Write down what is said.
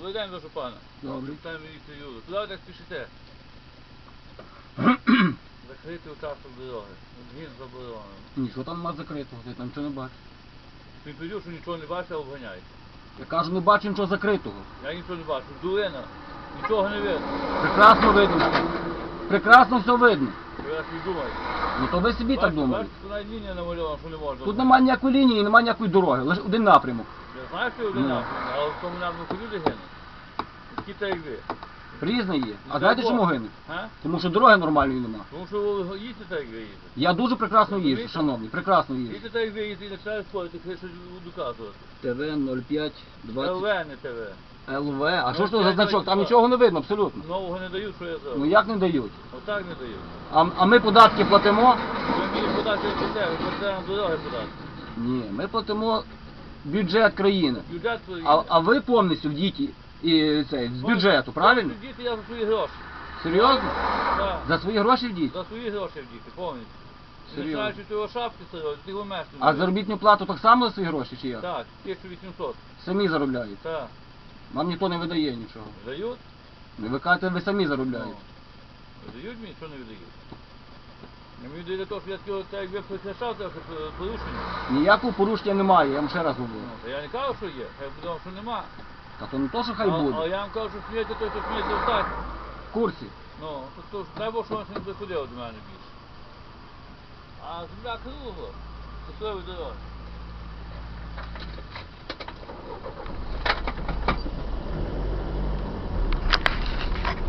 день, прошу пана. Юру. Куди так спішите? Закрити участок дороги. Він заборонено. Нічого там нема закритого, я там нічого не бачу. Він прийде, що нічого не бачить, а обганяє. Я кажу, не бачу нічого закритого. Я нічого не бачу. Дурина. Нічого не видно. Прекрасно видно. Прекрасно все видно. Ви думаєте. Ну то ви собі так думаєте. бачите, тут навіть лінія намальована, що не можна. Тут немає ніякої лінії, немає ніякої дороги, лише один напрямок. Знаю, що один Ну. напрямок, але в тому напрямку люди гинуть. Такі та як ви. Різне є. А Ну, знаєте чому? А? Тому що дороги нормальної нема. Тому що ви їздите так, як ви їздите. Я дуже прекрасно їжджу, шановні, прекрасно їжджу. Їздите так, як ви їздите, і починаєте спорити, хай щось доказувати. ТВ 05 ЛВ, не ТВ. ЛВ. А Ну, що ж це за значок? Там нічого не видно абсолютно. Нового не дають, що я. Ну як не дають? Отак не дають. А, а ми податки платимо? Ви мені подати не те, ви нам дороги подати. Ні, ми платимо бюджет країни. Бюджет свої. А, а ви повністю в діті і цей, з бюджету, правильно? Діти я за свої гроші. Серйозно? Так. За свої гроші в діті? За свої гроші в діти, повністю. Серйозно? Починаючи того шапки старої, ти мешкаєш. А заробітну плату так само за свої гроші чи як? Так, 1800. Самі заробляєте. Так. Вам ніхто не видає нічого. Дають? Ви кажете, ви самі заробляєте. Ну. Дають мені, що не віддають? Не мені дають того, що я сказав, це якби прикрашав, це порушення. Ніякого порушення немає, я вам ще раз говорю. Ну, та я не кажу, що є, я подумав, що нема. Та то не то, що хай А- буде. Але я вам кажу, що смієте, той, що смієте встать. В курсі. Ну, то, то ж дай Бог, що він не приходив до мене більше. А земля кругла, щасливої дороги.